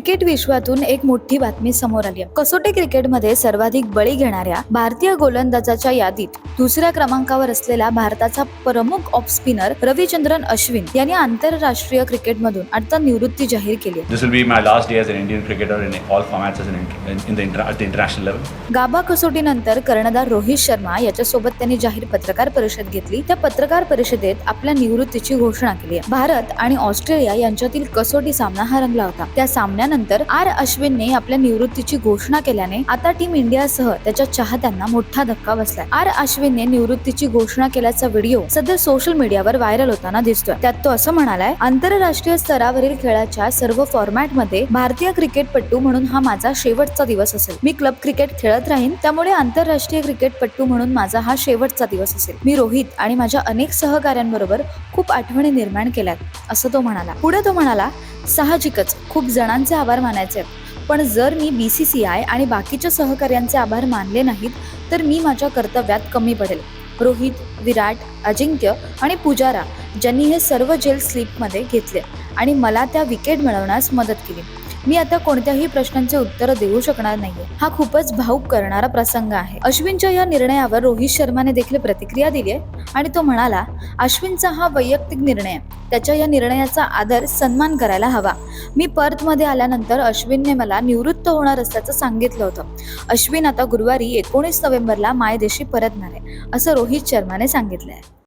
Cricket विश्वातून एक मोठी बातमी समोर आली. आहे कसोटी क्रिकेटमध्ये सर्वाधिक बळी घेणाऱ्या भारतीय गोलंदाजाच्या यादीत दुसऱ्या क्रमांकावर असलेला भारताचा प्रमुख ऑफ स्पिनर रविचंद्रन अश्विन यांनी आंतरराष्ट्रीय क्रिकेटमधून आता निवृत्ती जाहीर केली. Level. गाबा कसोटीनंतर कर्णधार रोहित शर्मा याच्यासोबत त्यांनी जाहीर पत्रकार परिषद घेतली. त्या पत्रकार परिषदेत आपल्या निवृत्तीची घोषणा केली. भारत आणि ऑस्ट्रेलिया यांच्यातील कसोटी सामना हा रंगला होता. त्या सामन्यानंतर आर अश्विनने आपल्या निवृत्तीची घोषणा केल्याने आता टीम इंडियासह त्याच्या चाहत्यांना मोठा धक्का बसलाय. आर अश्विनने निवृत्तीची घोषणा केल्याचा व्हिडिओ सध्या सोशल मीडियावर व्हायरल होताना दिसतोय. त्यात तो असं म्हणालाय आंतरराष्ट्रीय स्तरावरील खेळाच्या सर्व फॉर्मॅटमध्ये भारतीय क्रिकेटपटू म्हणून हा माझा शेवटचा दिवस असेल. मी क्लब क्रिकेट खेळत राहीन त्यामुळे आंतरराष्ट्रीय क्रिकेटपटू म्हणून माझा हा शेवटचा दिवस असेल. मी रोहित आणि माझ्या अनेक सहकाऱ्यांबरोबर खूप आठवणी निर्माण केल्यात असं तो म्हणाला. पुढे तो म्हणाला साहजिकच खूप जणांचे आभार मानायचे आहेत. पण जर मी बी सी सी आय आणि बाकीच्या सहकाऱ्यांचे आभार मानले नाहीत तर मी माझ्या कर्तव्यात कमी पडेल रोहित विराट अजिंक्य आणि पुजारा ज्यांनी हे सर्व जेल स्लीपमध्ये घेतले आणि मला त्या विकेट मिळवण्यास मदत केली मी आता कोणत्याही प्रश्नांचे उत्तर देऊ शकणार नाहीये. हा खूपच भाऊक करणारा प्रसंग आहे. अश्विनच्या या निर्णयावर रोहित शर्माने देखील प्रतिक्रिया दिली आहे आणि तो म्हणाला अश्विनचा हा वैयक्तिक निर्णय. त्याच्या या निर्णयाचा आदर सन्मान करायला हवा. मी पर्थमध्ये आल्यानंतर अश्विनने मला निवृत्त होणार असल्याचं सांगितलं होतं. अश्विन आता गुरुवारी एकोणीस नोव्हेंबरला मायदेशी परतणार आहे असं रोहित शर्माने सांगितलं आहे